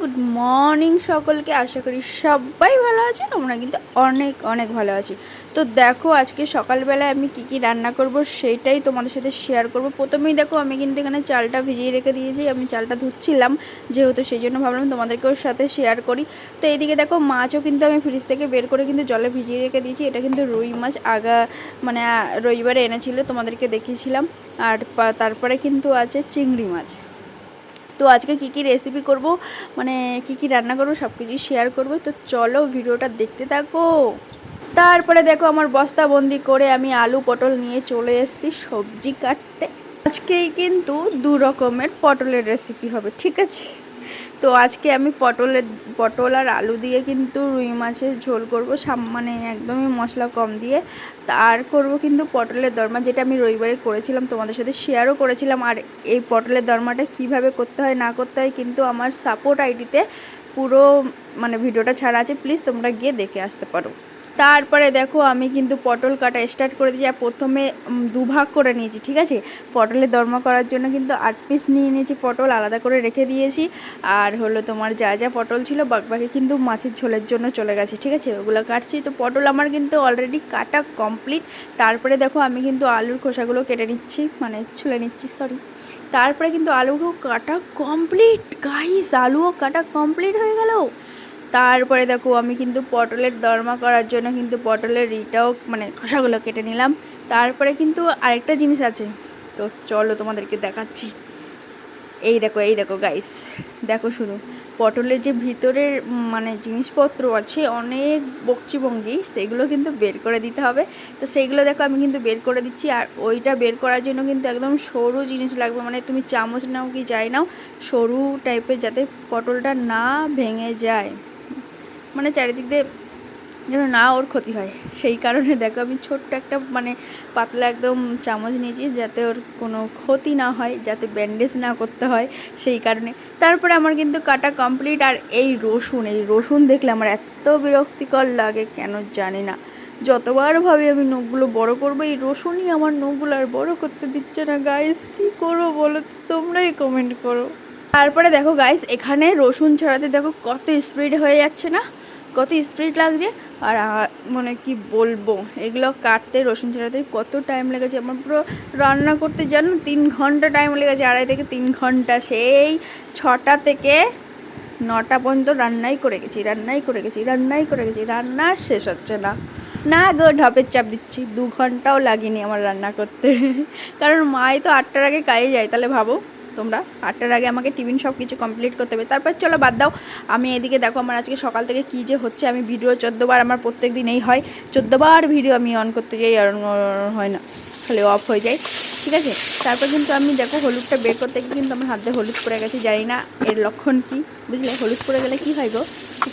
Good morning সকলকে। আশা করি সবাই ভালো আছে, আমরা কিন্তু অনেক অনেক ভালো আছি। তো দেখো, আজকে সকালবেলায় আমি কি কি রান্না করব সেইটাই তোমাদের সাথে শেয়ার করব। প্রথমেই দেখো, আমি কিন্তু এখানে চালটা ভিজিয়ে রেখে দিয়েছি, আমি চালটা ধুচ্ছিলাম যেহেতু সেই জন্য ভাবলাম তোমাদেরকেও সাথে শেয়ার করি। তো এইদিকে দেখো, মাছও কিন্তু আমি ফ্রিজ থেকে বের করে কিন্তু জলে ভিজিয়ে রেখে দিয়েছি। এটা কিন্তু রুই মাছ, আগা মানে রবিবারে এনেছিল, তোমাদেরকে দেখিয়েছিলাম। আর তারপরে কিন্তু আছে চিংড়ি মাছ। তো আজকে কি কি রেসিপি করব মানে কি কি রান্না করব সব কিছুই শেয়ার করব, তো চলো ভিডিওটা দেখতে থাকো। তারপরে দেখো আমার বস্তা বন্দি করে আমি আলু পটল নিয়ে চলে এসেছি সবজি কাটতে। আজকেই কিন্তু দু রকমের পটলের রেসিপি হবে, ঠিক আছে? তো আজকে আমি পটলের পটল আর আলু দিয়ে কিন্তু রুই মাছের ঝোল করব। সাম- মানে একদমই মশলা কম দিয়ে। আর করব কিন্তু পটলের দরমা, যেটা আমি রবিবারে করেছিলাম, তোমাদের সাথে শেয়ারও করেছিলাম। আর এই পটলের দরমাটা কীভাবে করতে হয়, না করতে হয়, কিন্তু আমার সাপোর্ট আইডিতে পুরো মানে ভিডিওটা ছাড়া আছে। প্লিজ তোমরা গিয়ে দেখে আসতে পারো। তারপরে দেখো আমি কিন্তু পটল কাটা স্টার্ট করে দিয়েছি আর প্রথমে দুভাগ করে নিয়েছি, ঠিক আছে? পটলের দরমা করার জন্য কিন্তু আট পিস নিয়ে নিয়েছি পটল, আলাদা করে রেখে দিয়েছি। আর হলো তোমার যা যা পটল ছিল বাকি কিন্তু মাছের ঝোলের জন্য চলে গেছে, ঠিক আছে? ওগুলো কাটছি। তো পটল আমার কিন্তু অলরেডি কাটা কমপ্লিট তারপরে দেখো আমি কিন্তু আলুর খোসাগুলো কেটে নিচ্ছি মানে ছুলে নিচ্ছি সরি তারপরে কিন্তু আলুও কাটা কমপ্লিট গাইস আলুও কাটা কমপ্লিট হয়ে গেল। তারপরে দেখো আমি কিন্তু পটলের দরমা করার জন্য কিন্তু পটলের ইটাও মানে খোসাগুলো কেটে নিলাম। তারপরে কিন্তু আরেকটা জিনিস আছে। তো চলো তোমাদেরকে দেখাচ্ছি। এই দেখো এই দেখো গাইস দেখো শুধু। পটলের যে ভিতরের মানে জিনিসপত্র আছে, অনেক বকচিভঙ্গি সেগুলো কিন্তু বের করে দিতে হবে। তো সেইগুলো দেখো আমি কিন্তু বের করে দিচ্ছি আর ওইটা বের করার জন্য কিন্তু একদম সরু জিনিস লাগবে। মানে তুমি চামচ নাও কি যাই নাও, সরু টাইপের যাতে পটলটা না ভেঙে যায়। মানে চারিদিক দিয়ে যেন না ওর ক্ষতি হয়। সেই কারণে দেখো আমি ছোট্ট একটা মানে পাতলা একদম চামচ নিয়েছি যাতে ওর কোনো ক্ষতি না হয়, যাতে ব্যান্ডেজ না করতে হয় সেই কারণে। তারপরে আমার কিন্তু কাটা কমপ্লিট আর এই রসুন এই রসুন দেখলে আমার এত বিরক্তিকর লাগে কেন জানি না। যতবার ভাবি আমি নখগুলো বড় করব, এই রসুনই আমার নখগুলো আর বড় করতে দিচ্ছে না। গাইস কি করব বলো তোমরাই কমেন্ট করো। তারপরে দেখো গাইস এখানে রসুন ছাড়াতে দেখো কত স্পিড হয়ে যাচ্ছে না? কত স্পিড লাগছে আর মানে কি বলব, এগুলো কাটতে, রসুন ছাড়াতে কত টাইম লেগেছে। আমার পুরো রান্না করতে জানো তিন ঘণ্টা টাইম লেগেছে, আড়াই থেকে তিন ঘণ্টা। সেই ছটা থেকে নটা পর্যন্ত রান্নাই করে গেছি, রান্নাই করে গেছি, রান্নাই করে গেছি। রান্না শেষ হচ্ছে না। না গো, ঢপের চাপ দিচ্ছি। দু ঘন্টাও লাগেনি আমার রান্না করতে। কারণ মাই তো আটটার আগে কাজে যায়, তাহলে ভাবো। তোমরা আটটার আগে আমাকে টিফিন সব কিছু কমপ্লিট করতে হবে। তারপর চলো বাদ দাও। আমি এদিকে দেখো আমার আজকে সকাল থেকে কী যে হচ্ছে, আমি ভিডিও চোদ্দোবার আমার প্রত্যেক দিন এই হয়। চোদ্দোবার ভিডিও আমি অন করতে যাই আর হয় না, খালি অফ হয়ে যায়। ঠিক আছে? তারপর কিন্তু আমি দেখো হলুদটা বের করতে গিয়ে কিন্তু আমার হাতে হলুদ পড়ে গেছে, জানি না এর লক্ষণ কি। বুঝলে? হলুদ পড়ে গেলে কি হয় গো?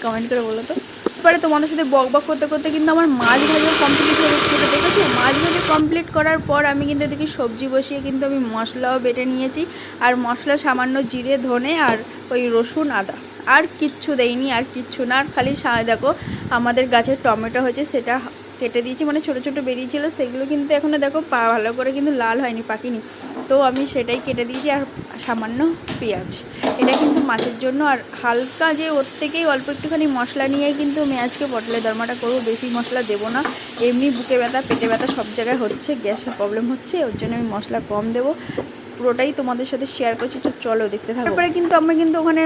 কমেন্ট করে বলো তো। তারপরে তোমাদের সাথে বক বক করতে করতে কিন্তু আমার মাছ ভাজা কমপ্লিট হয়ে সেটা দেখেছ? মাছ ভাজা কমপ্লিট করার পর আমি কিন্তু এদিকে সবজি বসিয়ে কিন্তু আমি মশলাও বেটে নিয়েছি। আর মশলা সামান্য জিরে, ধনে আর ওই রসুন, আদা। আর কিচ্ছু দেইনি, আর কিচ্ছু না। আর খালি দেখো, আমাদের গাছের টমেটো হয়েছে, সেটা কেটে দিয়েছি। মানে ছোটো ছোটো বেরিয়েছিল, সেগুলো কিন্তু এখনও দেখো পা ভালো করে কিন্তু লাল হয়নি, পাকিনি। তো আমি সেটাই কেটে দিয়েছি আর সামান্য পেঁয়াজ। এটা কিন্তু মাছের জন্য আর হালকা যে ওর থেকেই অল্প একটুখানি মশলা নিয়েই কিন্তু আমি আজকে পটলের দরমাটা করব। বেশি মশলা দেবো না। এমনি বুকে ব্যথা, পেটে ব্যথা সব জায়গায় হচ্ছে, গ্যাসের প্রবলেম হচ্ছে, ওর জন্য আমি মশলা কম দেবো। পুরোটাই তোমাদের সাথে শেয়ার করছি, তো চলো দেখতে থাকো। তারপরে কিন্তু আমি কিন্তু ওখানে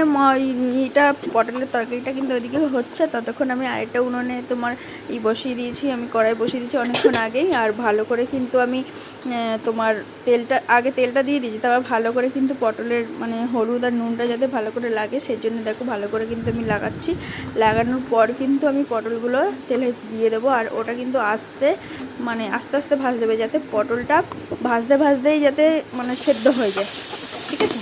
এটা পটলের তরকারিটা কিন্তু ওইদিকে হচ্ছে, ততক্ষণ আমি আরেকটা উনুনে তোমার ই বসিয়ে দিয়েছি, আমি কড়াই বসিয়ে দিয়েছি অনেকক্ষণ আগেই, আর ভালো করে কিন্তু আমি তোমার তেলটা, আগে তেলটা দিয়ে দিয়েছি, তারপর ভালো করে কিন্তু পটলের মানে হলুদ আর নুনটা যাতে ভালো করে লাগে সেই জন্য দেখো ভালো করে কিন্তু আমি লাগাচ্ছি। লাগানোর পর কিন্তু আমি পটলগুলো তেলে দিয়ে দেবো, আর ওটা কিন্তু আস্তে মানে আস্তে আস্তে ভাজতে হবে যাতে পটলটা ভাজতে ভাজতেই যাতে মানে সেদ্ধ হয়ে যায়। ঠিক আছে?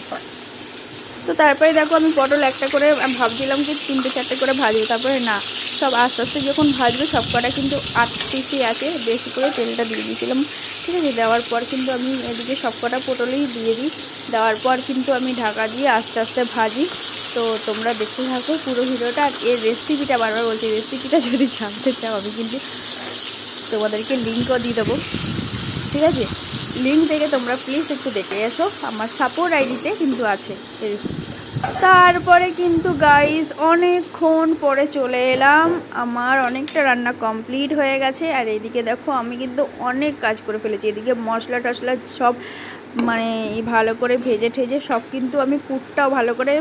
তো তারপরে দেখো আমি পটল একটা করে ভাবছিলাম কি তিনটে চারটে করে ভাজবো। তারপরে না, সব আস্তে আস্তে যখন ভাজবে সব কটা কিন্তু আট পিসই আছে। বেশি করে তেলটা দিয়ে দিয়েছিলাম। ঠিক আছে? দেওয়ার পর কিন্তু আমি এদিকে সব কটা পটলেই দিয়ে দিই। দেওয়ার পর কিন্তু আমি ঢাকা দিয়ে আস্তে আস্তে ভাজি। তো তোমরা দেখতে থাকো পুরো ভিডিওটা। আর এর রেসিপিটা বারবার বলছি রেসিপিটা যদি জানতে চাও আমি কিন্তু তোমাদেরকে লিঙ্কও দিয়ে দেবো। ঠিক আছে? লিঙ্ক থেকে তোমরা প্লিজ একটু দেখে এসো। আমার সাপোর্ট আইডিতে কিন্তু আছে। তারপরে কিন্তু গাইস অনেকক্ষণ পরে চলে এলাম। আমার অনেকটা রান্না কমপ্লিট হয়ে গেছে। আর এদিকে দেখো, আমি কিন্তু অনেক কাজ করে ফেলেছি। এদিকে মশলা টশলা সব মানে ভালো করে ভেজে ঠেজে সব কিন্তু আমি পুরটাও ভালো করে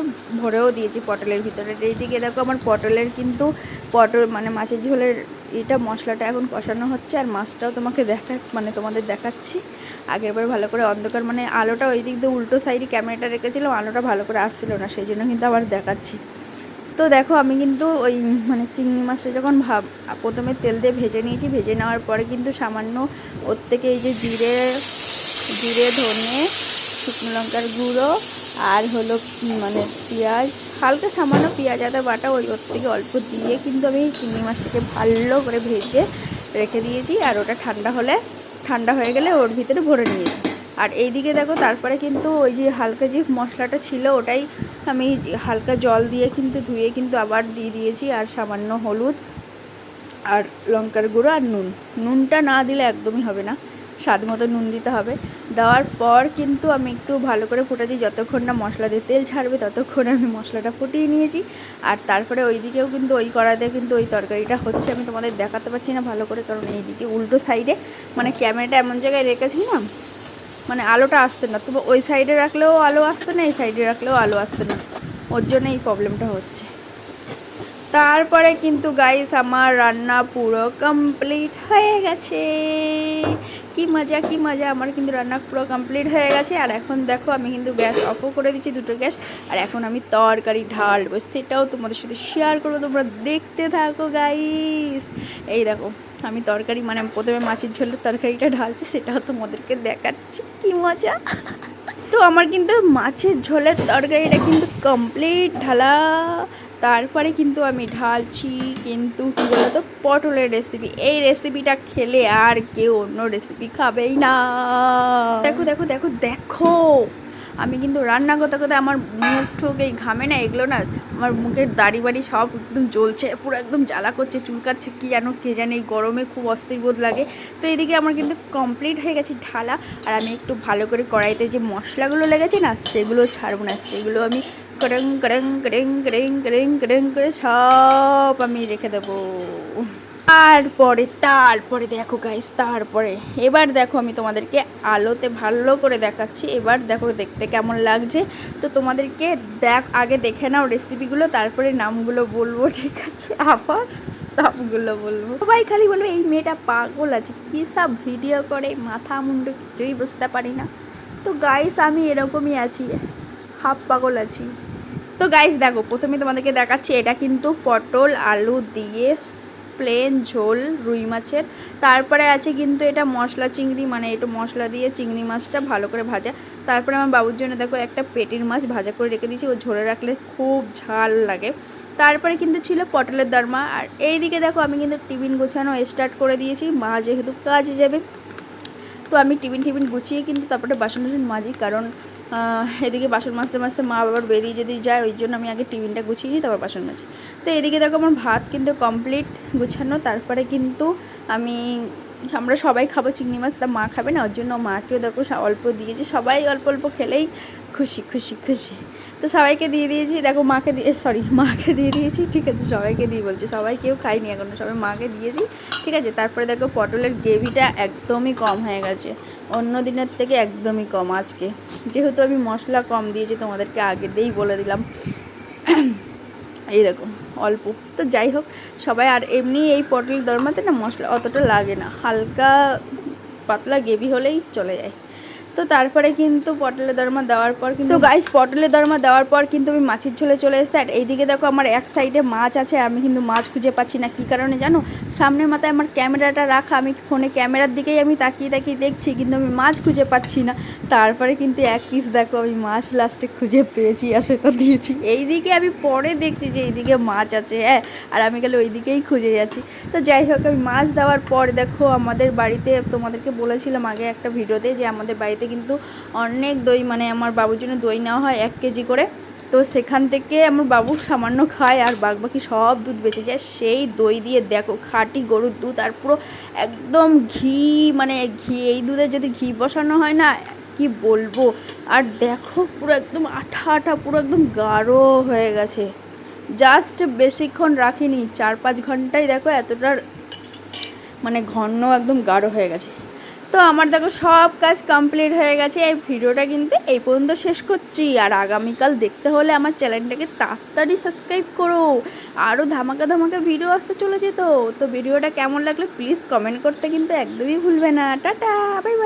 ভরেও দিয়েছি পটলের ভিতরে। এইদিকে দেখো আমার পটলের কিন্তু পটল মানে মাছের ঝোলের এটা মশলাটা এখন কষানো হচ্ছে আর মাছটাও তোমাকে দেখা মানে তোমাদের দেখাচ্ছি। আগেরবার ভালো করে অন্ধকার মানে আলোটা ওই দিক দিয়ে উল্টো সাইডে ক্যামেরাটা রেখেছিলাম, আলোটা ভালো করে আসছিল না, সেই জন্য কিন্তু আবার দেখাচ্ছি। তো দেখো আমি কিন্তু ওই মানে চিংড়ি মাছটা যখন ভাব প্রথমে তেল দিয়ে ভেজে নিয়েছি, ভেজে নেওয়ার পরে কিন্তু সামান্য ওর থেকে এই যে জিরে জিরে, ধনে, শুকনো লঙ্কার গুঁড়ো আর হলো মানে পেঁয়াজ। হালকা সামান্য পেঁয়াজ, আদা, বাটা ওই ওর থেকে অল্প দিয়ে কিন্তু আমি চিংড়ি মাছটাকে ভালো করে ভেজে রেখে দিয়েছি। আর ওটা ঠান্ডা হলে, ঠান্ডা হয়ে গেলে ওর ভিতরে ভরে নিয়েছি আর এইদিকে দেখো, তারপরে কিন্তু ওই যে হালকা যে মশলাটা ছিল, ওটাই আমি হালকা জল দিয়ে কিন্তু ধুয়ে কিন্তু আবার দিয়ে দিয়েছি। আর সামান্য হলুদ আর লঙ্কার গুঁড়ো আর নুন। নুনটা না দিলে একদমই হবে না। স্বাদ মতো নুন দিতে হবে। দেওয়ার পর কিন্তু আমি একটু ভালো করে ফুটাচ্ছি। যতক্ষণ না মশলা দিয়ে তেল ছাড়বে, ততক্ষণ আমি মশলাটা ফুটিয়ে নিয়েছি। আর তারপরে ওই দিকেও কিন্তু ওই কড়াতে কিন্তু ওই তরকারিটা হচ্ছে, আমি তোমাদের দেখাতে পারছি না ভালো করে, কারণ এইদিকে উল্টো সাইডে মানে ক্যামেরাটা এমন জায়গায় রেখেছি না মানে আলোটা আসছে না। তবে ওই সাইডে রাখলেও আলো আসছে না, এই সাইডে রাখলেও আলো আসতো না। ওর জন্য এই প্রবলেমটা হচ্ছে। তারপরে কিন্তু গাইস আমার রান্না পুরো কমপ্লিট হয়ে গেছে। কি মজা কি মজা। আমার কিন্তু রান্না পুরো কমপ্লিট হয়ে গেছে। আর এখন দেখো, আমি কিন্তু গ্যাস অফও করে দিচ্ছি দুটো গ্যাস। আর এখন আমি তরকারি ঢালবো। সেটাও তোমাদের সাথে শেয়ার করব। তোমরা দেখতে থাকো গাইস এই দেখো, আমি তরকারি মানে প্রথমে মাছের ঝোলের তরকারিটা ঢালছি, সেটাও তোমাদেরকে দেখাচ্ছি। কি মজা। তো আমার কিন্তু মাছের ঝোলের তরকারিটা কিন্তু কমপ্লিট ঢালা। তারপরে কিন্তু আমি ঢালছি কিন্তু কী বলতো, পটলের রেসিপি এই রেসিপিটা খেলে আর কেউ অন্য রেসিপি খাবেই না। দেখো দেখো দেখো দেখো। আমি কিন্তু রান্না করতে করতে আমার মুখ ঠুক এই ঘামে না, এগুলো না আমার মুখের দাড়ি বাড়ি সব একদম জ্বলছে, পুরো একদম জ্বালা করছে, চুলকাচ্ছে, কি যেন, কে জানে এই গরমে খুব অস্থির বোধ লাগে। তো এদিকে আমার কিন্তু কমপ্লিট হয়ে গেছে ঢালা, আর আমি একটু ভালো করে কড়াইতে যে মশলাগুলো লেগেছে না, সেগুলো ছাড়বো না, সেগুলো আমি করং করং করং করং করং করং করে সব আমি রেখে দেবো। তারপরে তারপরে দেখো গাইস তারপরে। এবার দেখো আমি তোমাদেরকে আলোতে ভালো করে দেখাচ্ছি। এবার দেখো দেখতে কেমন লাগছে। তো তোমাদেরকে দেখ, আগে দেখে নাও রেসিপিগুলো তারপরে নামগুলো বলব, ঠিক আছে? আবার নামগুলো বলব। সবাই খালি বলবে, এই মেয়েটা পাগল আছে, কী সব ভিডিও করে? মাথা মুন্ডু কিছুই বুঝতে পারি না। তো গাইস আমি এরকমই আছি হাফ পাগল আছি। তো গাইস দেখো, প্রথমে তোমাদেরকে দেখাচ্ছি, এটা কিন্তু পটল, আলু দিয়ে প্লেন ঝোল রুই মাছের। তারপরে আছে কিন্তু এটা মশলা চিংড়ি মানে একটু মশলা দিয়ে চিংড়ি মাছটা ভালো করে ভাজা। তারপরে আমার বাবুর জন্য দেখো একটা পেটির মাছ ভাজা করে রেখে দিয়েছি, ও ঝোলে রাখলে খুব ঝাল লাগে। তারপরে কিন্তু ছিল পটলের দরমা, আর এইদিকে দেখো আমি কিন্তু টিফিন গোছানো স্টার্ট করে দিয়েছি, মা যেহেতু কাজে যাবে, তো আমি টিফিন টিফিন গুছিয়ে কিন্তু তারপরে বাসন টাসন মাজি, কারণ এদিকে বাসন মাজতে মাজতে মা বাবার বেরিয়ে যদি যায়, ওই জন্য আমি আগে টিফিনটা গুছিয়ে নিই, তারপর বাসন মাজি। তো এদিকে দেখো আমার ভাত কিন্তু কমপ্লিট গুছানো, তারপরে কিন্তু আমি, আমরা সবাই খাব চিংড়ি মাছ, তা মা খাবে না, ওর জন্য মাকেও দেখো অল্প দিয়েছে। সবাই অল্প অল্প খেলেই খুশি খুশি খুশি। তো সবাইকে দিয়ে দিয়েছি, দেখো মাকে দিয়ে সরি মাকে দিয়ে দিয়েছি, ঠিক আছে, সবাইকে দিয়ে বলছি, সবাই কেউ খায়নি এখনও, সবাই মাকে দিয়েছি, ঠিক আছে, তারপরে দেখো পটলের গ্রেভিটা একদমই কম হয়ে গেছে, অন্য দিনের থেকে একদমই কম আজকে। যেহেতু আমি মশলা কম দিয়েছি, তোমাদেরকে আগে দিয়েই বলে দিলাম। এই অল্প। তো যাই হোক, সবাই, আর এমনি এই পটল দরমাতে না মশলা অতটা লাগে না, হালকা পাতলা গ্রেভি হলেই চলে যায়। তো তারপরে কিন্তু পটলের দরমা দেওয়ার পর কিন্তু গাইস পটলের দরমা দেওয়ার পর কিন্তু আমি মাছের ঝোলে চলে এসেছি। আর এইদিকে দেখো আমার এক সাইডে মাছ আছে আমি কিন্তু মাছ খুঁজে পাচ্ছি না। কী কারণে জানো? সামনের মাথায় আমার ক্যামেরাটা রাখা আমি ফোনে ক্যামেরার দিকেই আমি তাকিয়ে তাকিয়ে দেখছি কিন্তু আমি মাছ খুঁজে পাচ্ছি না। তারপরে কিন্তু এক পিস দেখো আমি মাছ লাস্টে খুঁজে পেয়েছি আর সেটা দিয়েছি। এইদিকে আমি পরে দেখছি যে এইদিকে মাছ আছে হ্যাঁ আর আমি গেলে ওই দিকেই খুঁজে যাচ্ছি। তো যাই হোক আমি মাছ দেওয়ার পর দেখো আমাদের বাড়িতে তোমাদেরকে বলেছিলাম আগে একটা ভিডিওতে যে আমাদের বাড়িতে কিন্তু অনেক দই মানে আমার বাবুর জন্য দই নেওয়া হয় এক কেজি করে। তো সেখান থেকে আমার বাবু সামান্য খায় আর বাকি সব দুধ বেঁচে যায়। সেই দই দিয়ে দেখো, খাঁটি গরুর দুধ আর পুরো একদম ঘি মানে ঘি, এই দুধে যদি ঘি বসানো হয় না, কি বলব? আর দেখো, পুরো একদম আঠা আঠা, পুরো একদম গাঢ় হয়ে গেছে। জাস্ট বেশিক্ষণ রাখিনি, চার পাঁচ ঘন্টায় দেখো এতটা মানে ঘন একদম গাঢ় হয়ে গেছে। তো আমার দেখো সব কাজ কমপ্লিট হয়ে গেছে। এই ভিডিওটা কিন্তু এই পর্যন্ত শেষ করছি। আর আগামীকাল দেখতে হলে আমার চ্যানেলটাকে তাড়াতাড়ি সাবস্ক্রাইব করো। আরও ধামাকা ধামাকা ভিডিও আসতে চলে তো। তো ভিডিওটা কেমন লাগল প্লিজ কমেন্ট করতে কিন্তু একদমই ভুলবে না। Tata bye bye